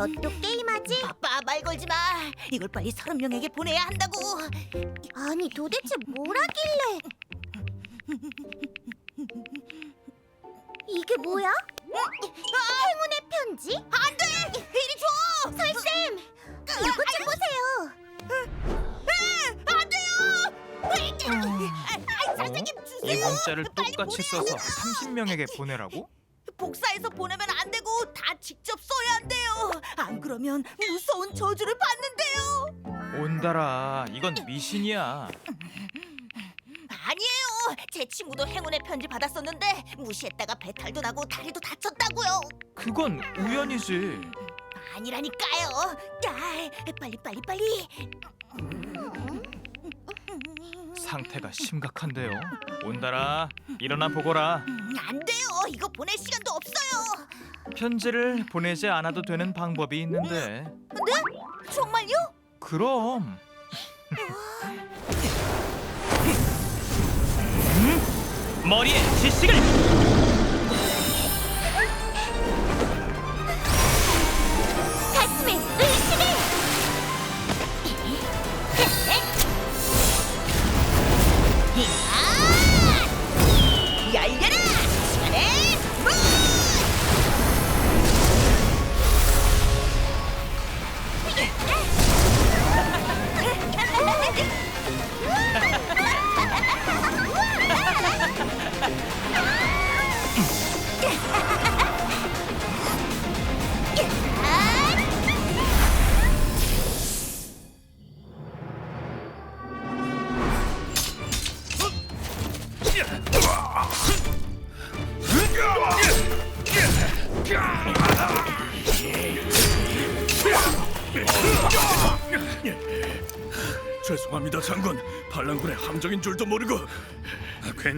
너 또 게임하지? 아빠 말 걸지 마. 이걸 빨리 서른 명에게 보내야 한다고. 아니 도대체 뭘 하길래? 이게 뭐야? 행운의 편지? 안 돼. 이리 줘. 설쌤, 이것 좀 보세요. 안 돼요. 아, 선생님 이 주세요. 문자를 빨리 똑같이. 써서 30명에게 보내라고? 복사해서 보내면 안 그러면 무서운 저주를 받는데요. 온달아, 이건 미신이야. 아니에요. 제 친구도 행운의 편지 받았었는데 무시했다가 배탈도 나고 다리도 다쳤다고요. 그건 우연이지. 아니라니까요. 아, 빨리 빨리 빨리. 상태가 심각한데요. 온달아, 일어나 보거라. 음, 안 돼요. 이거 보낼 시간도 없어요. 편지를 보내지 않아도 되는 방법이 있는데. 네? 정말요? 그럼 머리에 지식을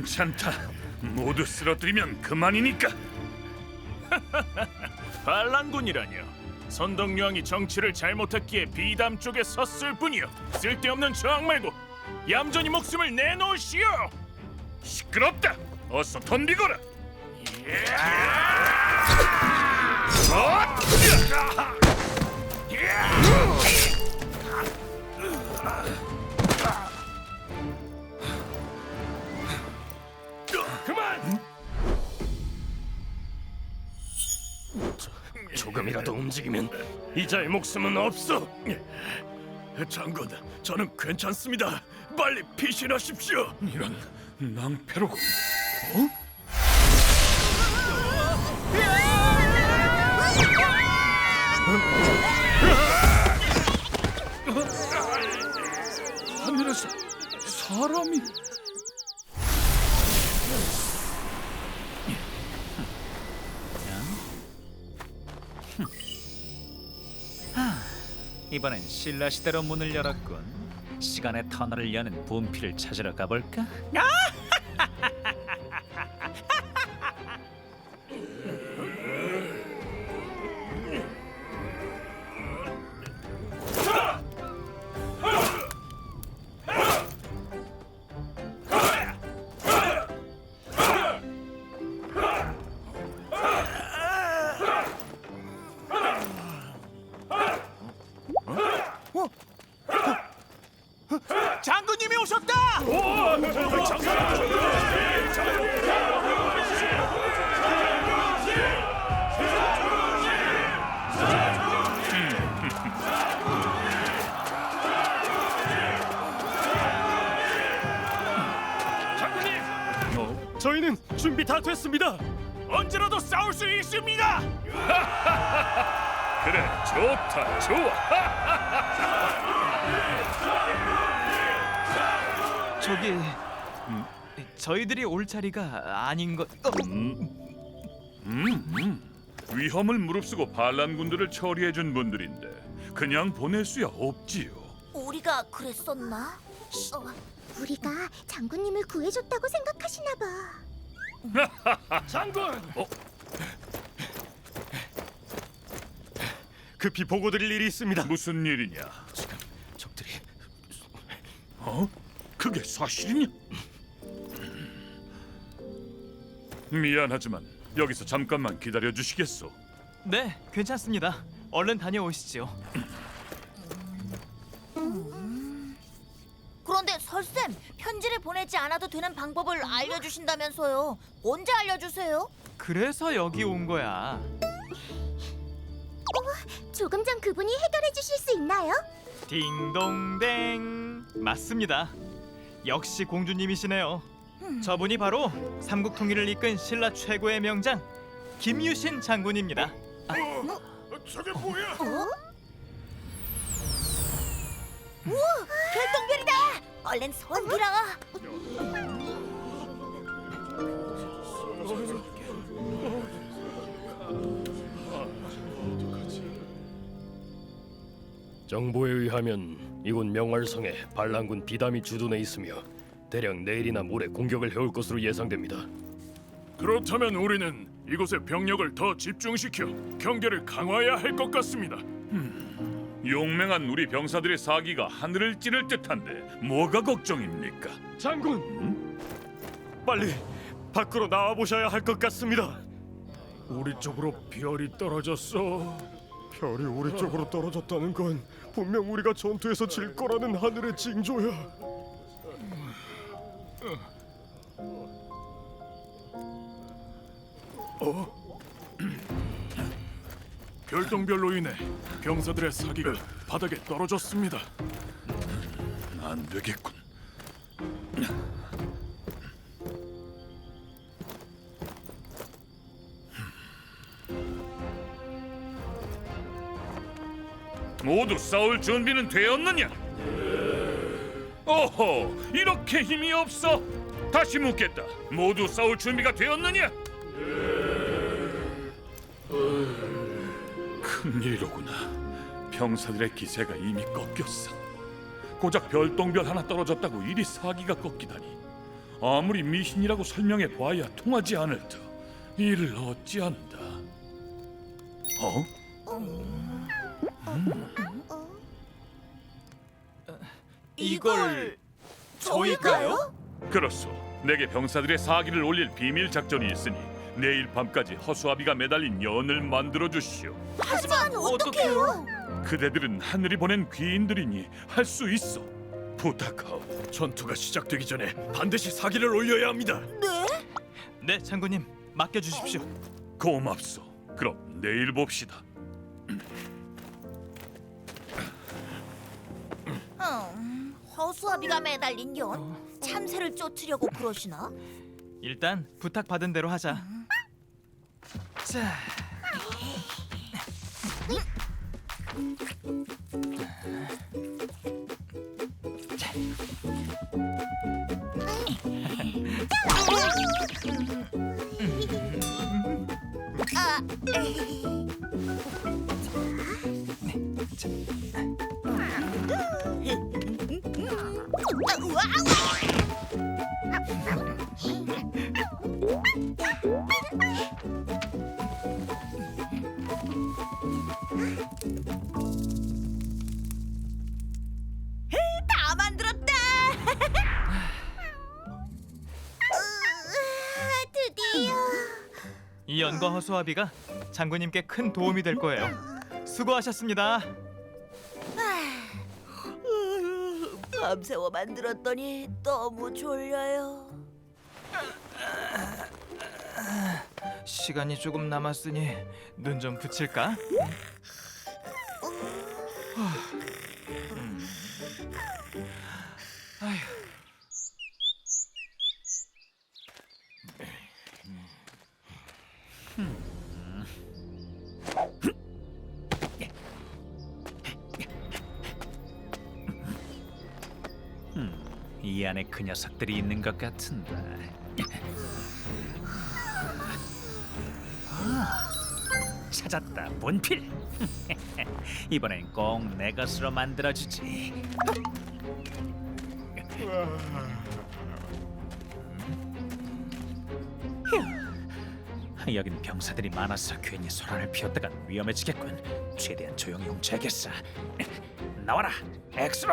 괜찮다. 모두 쓰러뜨리면 그만이니까. 반란군이라뇨. 선덕여왕이 정치를 잘못했기에 비담 쪽에 섰을 뿐이요. 쓸데없는 저항 말고 얌전히 목숨을 내놓으시오. 시끄럽다. 어서 덤비거라. 그 조금이라도 움직이면 이자의 목숨은 없어. 장군 저는 괜찮습니다. 빨리 피신하십시오. 이런 낭패로. 하늘에서 사람이 이번엔 신라 시대로 문을 열었군. 시간의 터널을 여는 분필을 찾으러 가볼까? 장 저희는 준비 다 됐습니다 언제라도 싸울 수 있습니다. 그래 좋다 좋아. 저기 음, 저희들이 올 자리가 아닌 것. 어, 위험을 무릅쓰고 반란군들을 처리해준 분들인데 그냥 보낼 수야 없지요. 우리가 그랬었나? 어, 우리가 장군님을 구해줬다고 생각하시나 봐. 장군 어? 급히 보고 드릴 일이 있습니다 무슨 일이냐? 적들이 어? 그게 사실이냐? 미안하지만 여기서 잠깐만 기다려 주시겠소? 네, 괜찮습니다. 얼른 다녀오시죠. 그런데 설쌤 편지를 보내지 않아도 되는 방법을 알려주신다면서요. 언제 알려주세요? 그래서 여기 온 거야. 조금 전 그분이 해결해 주실 수 있나요? 딩동댕 맞습니다. 역시 공주님이시네요. 저분이 바로 삼국 통일을 이끈 신라 최고의 명장 김유신 장군입니다. 저게 뭐야? 별똥별이다. 얼른 손 들어. 정보에 의하면 이곳 명월성에 반란군 비담이 주둔해 있으며 대략 내일이나 모레 공격을 해올 것으로 예상됩니다. 그렇다면 우리는 이곳에 병력을 더 집중시켜 경계를 강화해야 할 것 같습니다. 용맹한 우리 병사들의 사기가 하늘을 찌를 듯한데 뭐가 걱정입니까? 장군, 빨리 밖으로 나와 보셔야 할 것 같습니다. 우리 쪽으로 별이 떨어졌어. 별이 우리 쪽으로 떨어졌다는 건 분명 우리가 전투에서 질 거라는 하늘의 징조야. 별똥별로 인해 병사들의 사기가 바닥에 떨어졌습니다. 안 되겠군. 모두 싸울 준비는 되었느냐? 오호, 이렇게 힘이 없어? 다시 묻겠다. 모두 싸울 준비가 되었느냐? 큰일이로구나. 병사들의 기세가 이미 꺾였어. 고작 별똥별 하나 떨어졌다고 이리 사기가 꺾이다니. 아무리 미신이라고 설명해 봐야 통하지 않을 터. 이를 어찌한다. 어? 이걸 저희가요? 그렇소. 내게 병사들의 사기를 올릴 비밀 작전이 있으니 내일 밤까지 허수아비가 매달린 연을 만들어 주시오. 하지만 어떡해요? 그대들은 하늘이 보낸 귀인들이니 할 수 있어. 부탁하오. 전투가 시작되기 전에 반드시 사기를 올려야 합니다. 네, 장군님 맡겨 주십시오. 고맙소. 그럼 내일 봅시다. 음, 허수아비가 매달린 연 참새를 쫓으려고 그러시나? 일단 부탁 받은 대로 하자. 자, 연과 허수아비가 장군님께 큰 도움이 될 거예요. 수고하셨습니다. 밤새워 만들었더니 너무 졸려요. 시간이 조금 남았으니 눈 좀 붙일까? 녀석들이 있는 것 같은데. 아, 찾았다 본필. 이번엔 꼭 내 것으로 만들어주지. 휴, 여긴 병사들이 많아서 괜히 소란을 피웠다간 위험해지겠군. 최대한 조용히 훔쳐야겠어. 나와라, 엑스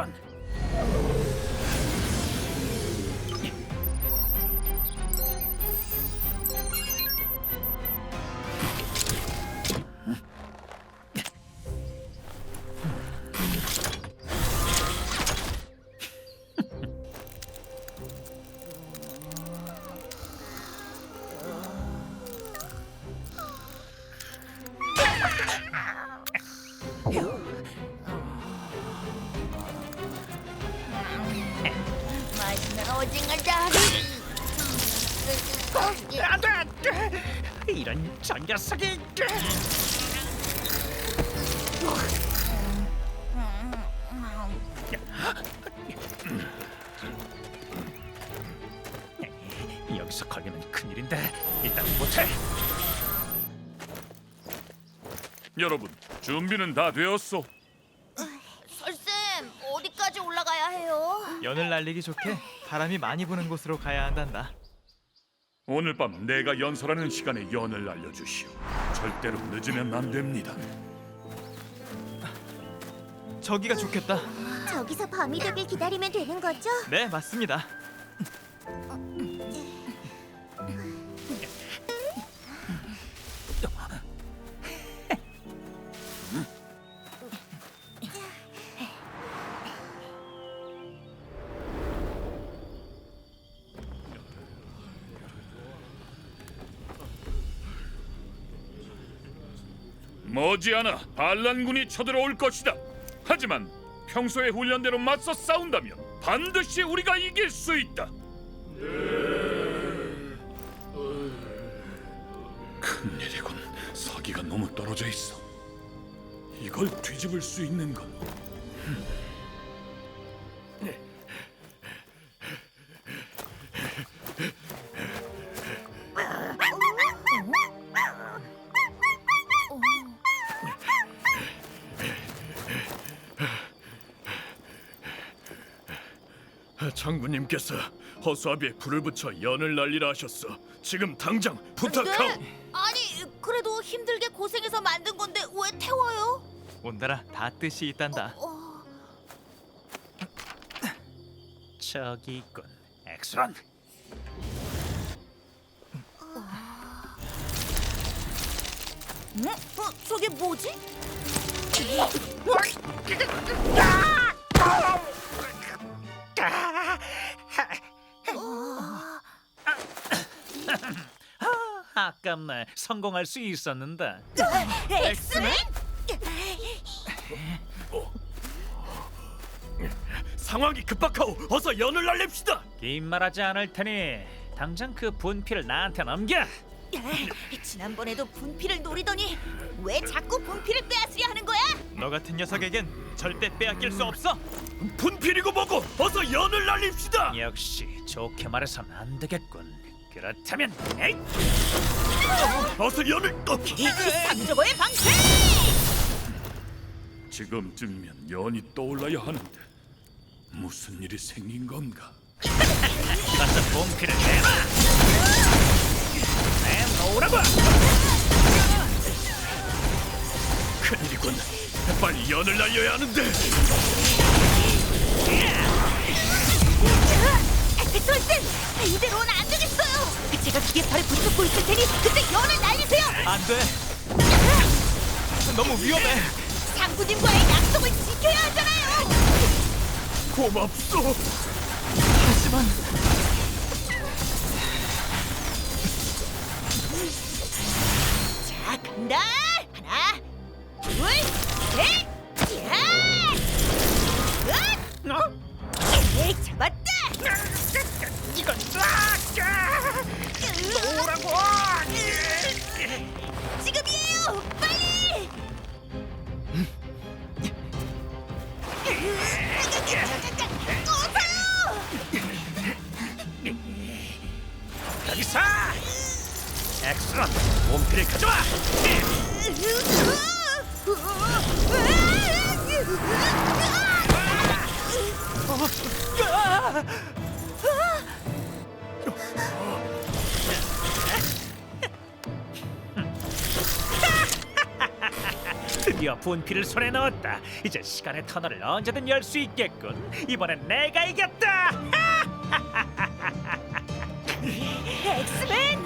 오징어 다리. 안돼 안돼 이런 저 녀석이 여기서 걸리면 큰일인데 일단 못해 여러분 준비는 다 되었소 어, 설쌤 어디까지 올라가야 해요? 연을 날리기 좋게 바람이 많이 부는 곳으로 가야 한단다. 오늘 밤 내가 연설하는 시간에 연을 알려주시오. 절대로 늦으면 안 됩니다. 저기가 좋겠다. 저기서 밤이 되길 기다리면 되는 거죠? 네, 맞습니다. 머지않아 반란군이 쳐들어올 것이다. 하지만 평소의 훈련대로 맞서 싸운다면 반드시 우리가 이길 수 있다. 큰일이군. 사기가 너무 떨어져 있어. 이걸 뒤집을 수 있는 건 장군님께서 허수아비에 불을 붙여 연을 날리라 하셨어. 지금 당장 부탁하오. 네? 아니 그래도 힘들게 고생해서 만든 건데 왜 태워요? 온다라 다 뜻이 있단다. 어, 저기 있군 엑스런 응? 어, 저게 뭐지? 아깝네 성공할 수 있었는데 엑스맨? 상황이 급박하오. 어서 연을 날립시다. 긴 말하지 않을 테니 당장 그 분필을 나한테 넘겨 지난번에도 분필을 노리더니 왜 자꾸 분필을 빼앗으려 하는 거야? 너 같은 녀석에겐 절대 빼앗길 수 없어. 분필이고 뭐고 어서 연을 날립시다. 역시 좋게 말해선 안 되겠군 그렇다면 에이! 어서 연을 어, 상저거의 방패! 지금쯤이면 연이 떠올라야 하는데 무슨 일이 생긴 건가? 가서 분필을 내놔 내놓으라고 큰일이군. 빨리 연을 날려야 하는데. 설쌤! 이대로는 안 되겠어요! 제가 기계팔에 붙잡고 있을 테니 그때 연을 날리세요! 안 돼. 너무 위험해. 장군님과의 약속을 지켜야 하잖아요! 고맙소. 하지만 자, 간다! 하나, 둘, 셋! 야! 으악! 에이, 잡았다! 이건 싹놓 으라고! 지금이에요! 빨리! 여기서 엑스런 분필을 가져와 드디어 분필을 손에 넣었다. 이제 시간의 터널을 언제든 열 수 있겠군. 이번엔 내가 이겼다. 엑스맨!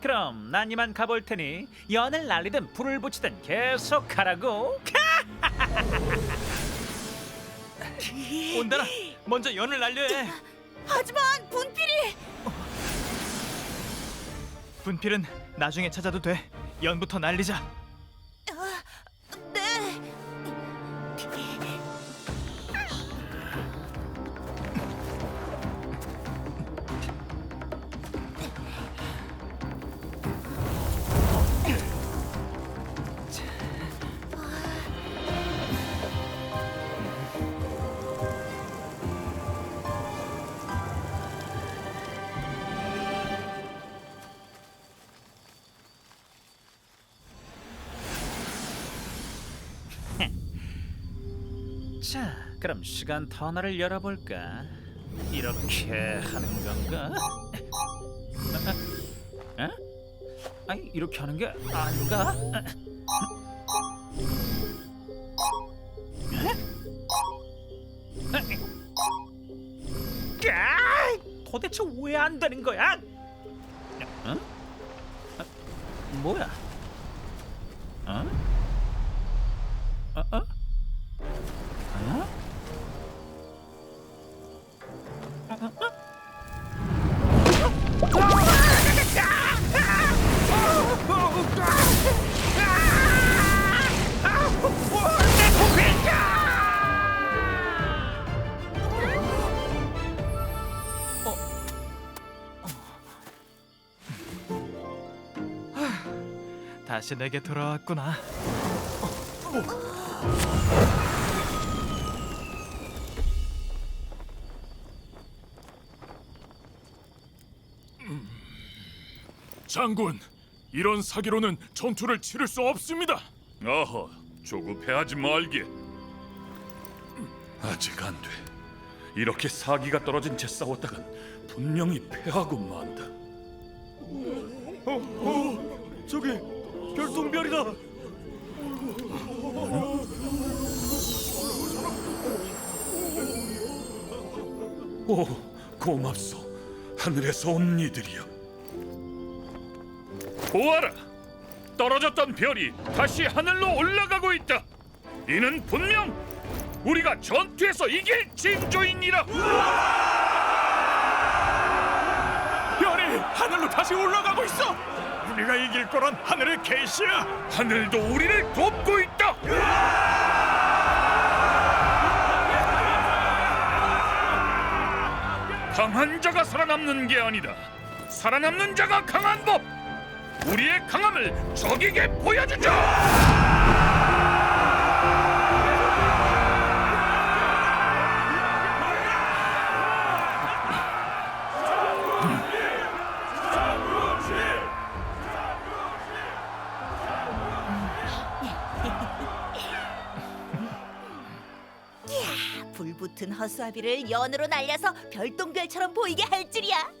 그럼 난 이만 가볼 테니 연을 날리든 불을 붙이든 계속 하라고. 온다라 먼저 연을 날려야 해. 하지만 분필이! 분필은 나중에 찾아도 돼. 연부터 날리자. 자, 그럼 시간 터널을 열어볼까? 이렇게 하는 건가? 어? 어? 아니 이렇게 하는 게 아닌가? 아, 도대체 왜 안 되는 거야? 어? 아, 뭐야? 다시 내게 돌아왔구나. 장군, 이런 사기로는 전투를 치를 수 없습니다. 어허, 조급해하지 말게. 아직 안 돼. 이렇게 사기가 떨어진 채 싸웠다간 분명히 패하고 만다. 저기 별똥별이다. 오, 고맙소. 하늘에서 온 이들이여. 보아라, 떨어졌던 별이 다시 하늘로 올라가고 있다. 이는 분명 우리가 전투에서 이길 징조이니라. 별이 하늘로 다시 올라가고 있어. 우리가 이길 거란 하늘의 계시야. 하늘도 우리를 돕고 있다. 강한 자가 살아남는 게 아니다. 살아남는 자가 강한 법. 우리의 강함을 적에게 보여주자. 불붙은 허수아비를 연으로 날려서 별똥별처럼 보이게 할 줄이야.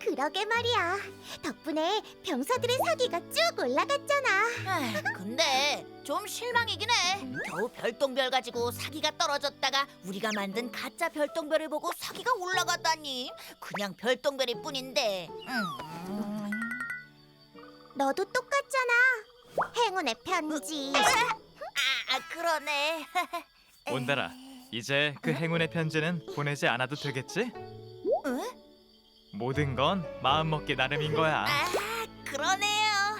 그러게 말이야. 덕분에 병사들의 사기가 쭉 올라갔잖아. 아, 근데 좀 실망이긴 해. 겨우 별똥별 가지고 사기가 떨어졌다가 우리가 만든 가짜 별똥별을 보고 사기가 올라갔다니. 그냥 별똥별일 뿐인데. 음. 너도 똑같잖아. 행운의 편지. 아, 아, 그러네. 온달아, 이제 그 행운의 편지는 보내지 않아도 되겠지? 응? 모든 건 마음 먹기 나름인 거야. 아, 그러네요.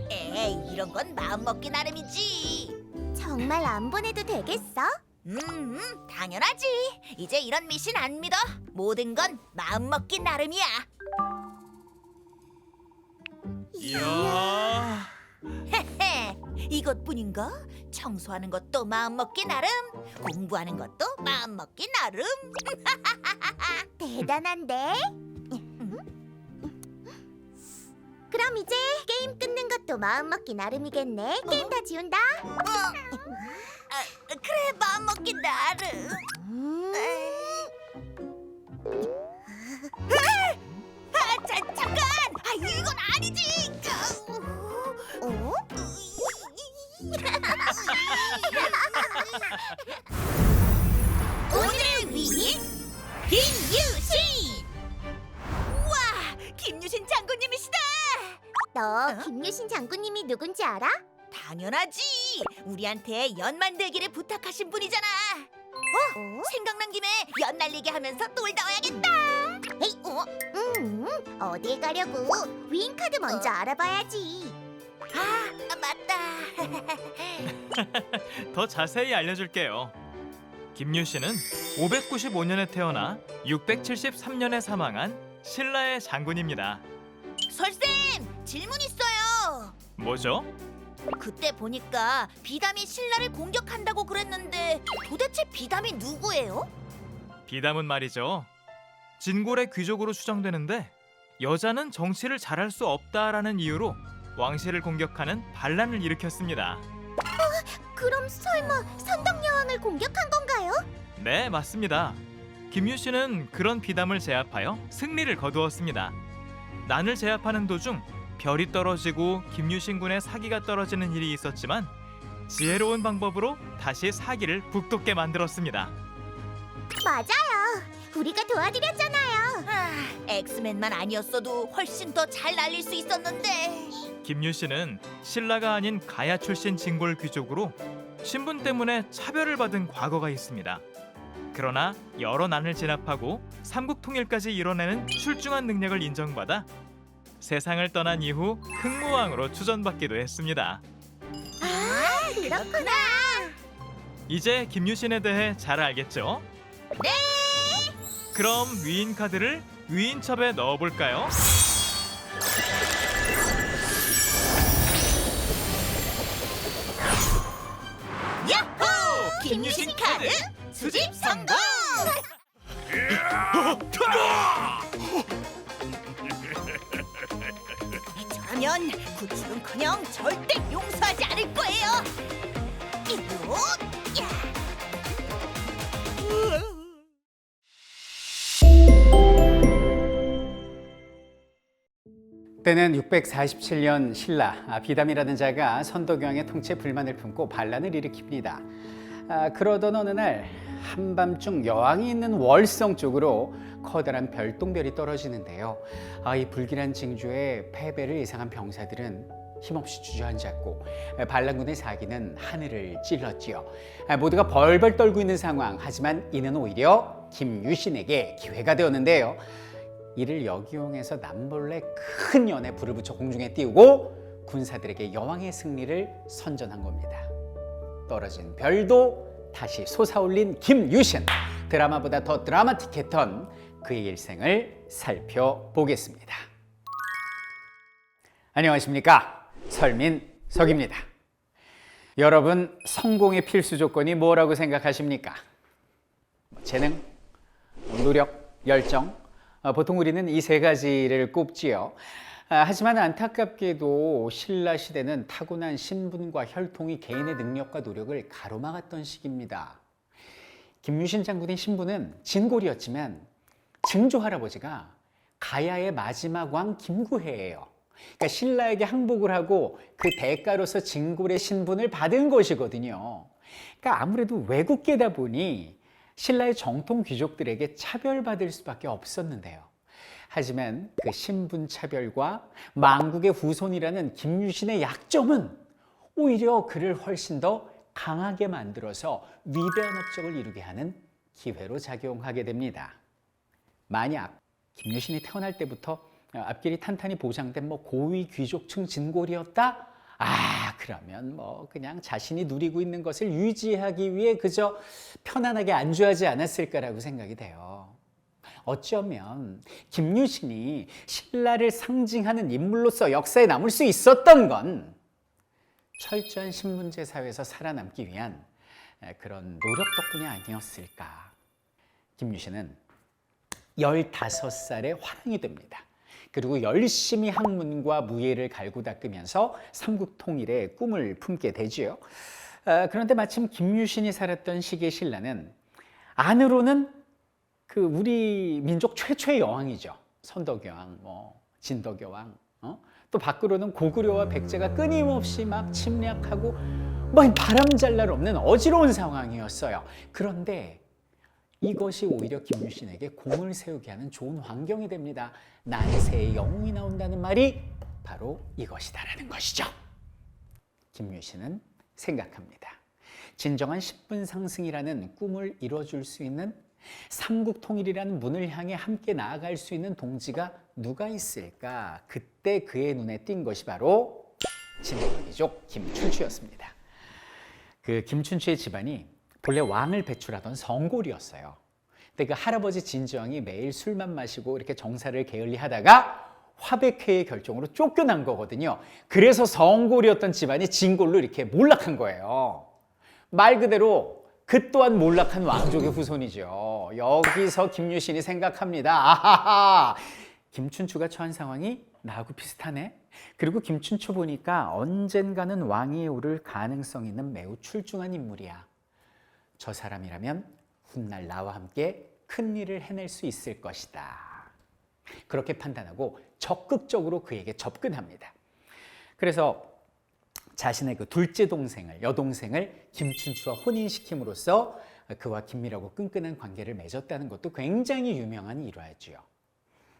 에, 이런 건 마음 먹기 나름이지. 정말 안 보내도 되겠어? 음, 당연하지. 이제 이런 미신 안 믿어. 모든 건 마음 먹기 나름이야. 이야. 이것뿐인가? 청소하는 것도 마음 먹기 나름, 공부하는 것도 마음 먹기 나름. 대단한데? 그럼 이제 게임 끊는 것도 마음 먹기 나름이겠네. 게임 다 지운다. 아, 그래, 마음 먹기 나름. 음. 아, 자, 잠깐! 아, 이건 아니지. 오늘을 위해 김유신! 우와, 김유신 장군님이시다! 너 김유신 장군님이 누군지 알아? 당연하지. 우리한테 연 만들기를 부탁하신 분이잖아. 어? 어? 생각난 김에 연 날리게 하면서 놀다 와야겠다. 에이, 어? 음, 어디에 가려고? 위인 카드 먼저 알아봐야지. 아, 아, 맞다. 더 자세히 알려줄게요. 김유 씨는 595년에 태어나 673년에 사망한 신라의 장군입니다. 설쌤, 질문 있어요. 뭐죠? 그때 보니까 비담이 신라를 공격한다고 그랬는데 도대체 비담이 누구예요? 비담은 말이죠. 진골의 귀족으로 추정되는데 여자는 정치를 잘할 수 없다라는 이유로 왕실을 공격하는 반란을 일으켰습니다. 그럼 설마 선덕 여왕을 공격한 건가요? 네, 맞습니다. 김유 씨는 그런 비담을 제압하여 승리를 거두었습니다. 난을 제압하는 도중 별이 떨어지고 김유신 군의 사기가 떨어지는 일이 있었지만 지혜로운 방법으로 다시 사기를 북돋게 만들었습니다. 맞아요. 우리가 도와드렸잖아요. 아, 엑스맨만 아니었어도 훨씬 더 잘 날릴 수 있었는데. 김유 씨는 신라가 아닌 가야 출신 진골 귀족으로 신분 때문에 차별을 받은 과거가 있습니다. 그러나 여러 난을 진압하고 삼국 통일까지 이뤄내는 출중한 능력을 인정받아 세상을 떠난 이후 흑무왕으로 추전받기도 했습니다. 아, 그렇구나. 이제 김유신에 대해 잘 알겠죠? 네. 그럼 위인 카드를 위인첩에 넣어볼까요? 김유신 카드 수집 성공! 저라면 구출은커녕 절대 용서하지 않을 거예요. 이거 야! 때는 647년 신라 아, 비담이라는 자가 선덕여왕의 통치에 불만을 품고 반란을 일으킵니다. 아, 그러던 어느 날 한밤중 여왕이 있는 월성 쪽으로 커다란 별똥별이 떨어지는데요. 아, 이 불길한 징조에 패배를 예상한 병사들은 힘없이 주저앉았고 아, 반란군의 사기는 하늘을 찔렀지요. 아, 모두가 벌벌 떨고 있는 상황. 하지만 이는 오히려 김유신에게 기회가 되었는데요. 이를 역이용해서 남몰래 큰 연에 불을 붙여 공중에 띄우고 군사들에게 여왕의 승리를 선전한 겁니다. 떨어진 별도 다시 솟아올린 김유신 드라마보다 더 드라마틱했던 그의 일생을 살펴보겠습니다. 안녕하십니까 설민 석입니다. 여러분 성공의 필수 조건이 뭐라고 생각하십니까? 뭐 재능, 노력, 열정, 어, 보통 우리는 이 세 가지를 꼽지요. 아, 하지만 안타깝게도 신라 시대는 타고난 신분과 혈통이 개인의 능력과 노력을 가로막았던 시기입니다. 김유신 장군의 신분은 진골이었지만 증조 할아버지가 가야의 마지막 왕 김구해예요. 그러니까 신라에게 항복을 하고 그 대가로서 진골의 신분을 받은 것이거든요. 그러니까 아무래도 외국계다 보니 신라의 정통 귀족들에게 차별받을 수밖에 없었는데요. 하지만 그 신분 차별과 망국의 후손이라는 김유신의 약점은 오히려 그를 훨씬 더 강하게 만들어서 위대한 업적을 이루게 하는 기회로 작용하게 됩니다. 만약 김유신이 태어날 때부터 앞길이 탄탄히 보장된 뭐 고위 귀족층 진골이었다? 아, 그러면 뭐 그냥 자신이 누리고 있는 것을 유지하기 위해 그저 편안하게 안주하지 않았을까라고 생각이 돼요. 어쩌면 김유신이 신라를 상징하는 인물로서 역사에 남을 수 있었던 건 철저한 신분제 사회에서 살아남기 위한 그런 노력 덕분이 아니었을까. 김유신은 15살에 화랑이 됩니다. 그리고 열심히 학문과 무예를 갈고 닦으면서 삼국 통일의 꿈을 품게 되지요. 아, 그런데 마침 김유신이 살았던 시기의 신라는 안으로는 그 우리 민족 최초의 여왕이죠. 선덕여왕, 뭐 진덕여왕. 어? 또 밖으로는 고구려와 백제가 끊임없이 막 침략하고 뭐 바람잘 날 없는 어지러운 상황이었어요. 그런데 이것이 오히려 김유신에게 공을 세우게 하는 좋은 환경이 됩니다. 난세의 영웅이 나온다는 말이 바로 이것이다라는 것이죠. 김유신은 생각합니다. 진정한 10분 상승이라는 꿈을 이뤄줄 수 있는 삼국 통일이라는 문을 향해 함께 나아갈 수 있는 동지가 누가 있을까? 그때 그의 눈에 띈 것이 바로 진덕이족 김춘추였습니다. 그 김춘추의 집안이 본래 왕을 배출하던 성골이었어요. 근데 그 할아버지 진주왕이 매일 술만 마시고 이렇게 정사를 게을리 하다가 화백회의 결정으로 쫓겨난 거거든요. 그래서 성골이었던 집안이 진골로 이렇게 몰락한 거예요. 말 그대로 그 또한 몰락한 왕족의 후손이죠. 여기서 김유신이 생각합니다. 아하하! 김춘추가 처한 상황이 나하고 비슷하네. 그리고 김춘추 보니까 언젠가는 왕위에 오를 가능성 있는 매우 출중한 인물이야. 저 사람이라면 훗날 나와 함께 큰 일을 해낼 수 있을 것이다. 그렇게 판단하고 적극적으로 그에게 접근합니다. 그래서 자신의 그 둘째 동생을 여동생을 김춘추와 혼인시킴으로써 그와 긴밀하고 끈끈한 관계를 맺었다는 것도 굉장히 유명한 일화였지요.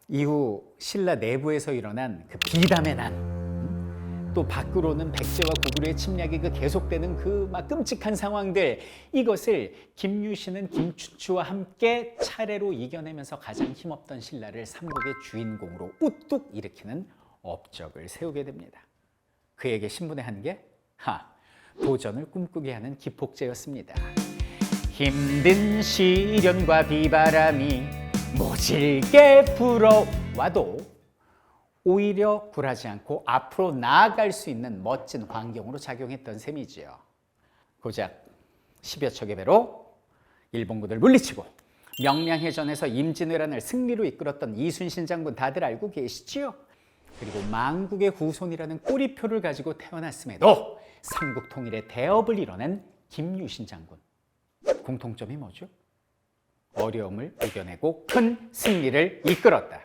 이후 신라 내부에서 일어난 그 비담의 난, 음, 또 밖으로는 백제와 고구려의 침략이 그 계속되는 그 막 끔찍한 상황들 이것을 김유신은 김춘추와 함께 차례로 이겨내면서 가장 힘없던 신라를 삼국의 주인공으로 우뚝 일으키는 업적을 세우게 됩니다. 그에게 신분의 한계? 하, 도전을 꿈꾸게 하는 기폭제였습니다. 힘든 시련과 비바람이 모질게 불어와도 오히려 굴하지 않고 앞으로 나아갈 수 있는 멋진 환경으로 작용했던 셈이지요. 고작 10여 척의 배로 일본군을 물리치고 명량해전에서 임진왜란을 승리로 이끌었던 이순신 장군 다들 알고 계시지요? 그리고 망국의 후손이라는 꼬리표를 가지고 태어났음에도 삼국 통일의 대업을 이뤄낸 김유신 장군. 공통점이 뭐죠? 어려움을 이겨내고 큰 승리를 이끌었다.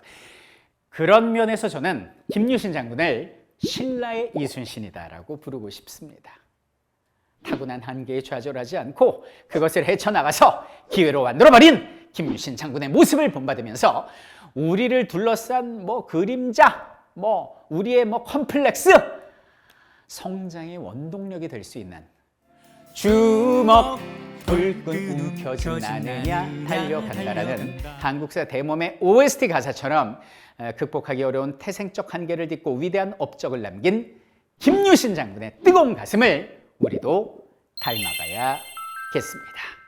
그런 면에서 저는 김유신 장군을 신라의 이순신이다라고 부르고 싶습니다. 타고난 한계에 좌절하지 않고 그것을 헤쳐나가서 기회로 만들어버린 김유신 장군의 모습을 본받으면서 우리를 둘러싼 뭐 그림자, 뭐 우리의 뭐 컴플렉스 성장의 원동력이 될 수 있는 주먹 불끈 움켜진 나느냐 달려간다라는 한국사 대몸의 OST 가사처럼 어, 극복하기 어려운 태생적 한계를 딛고 위대한 업적을 남긴 김유신 장군의 뜨거운 가슴을 우리도 닮아가야겠습니다.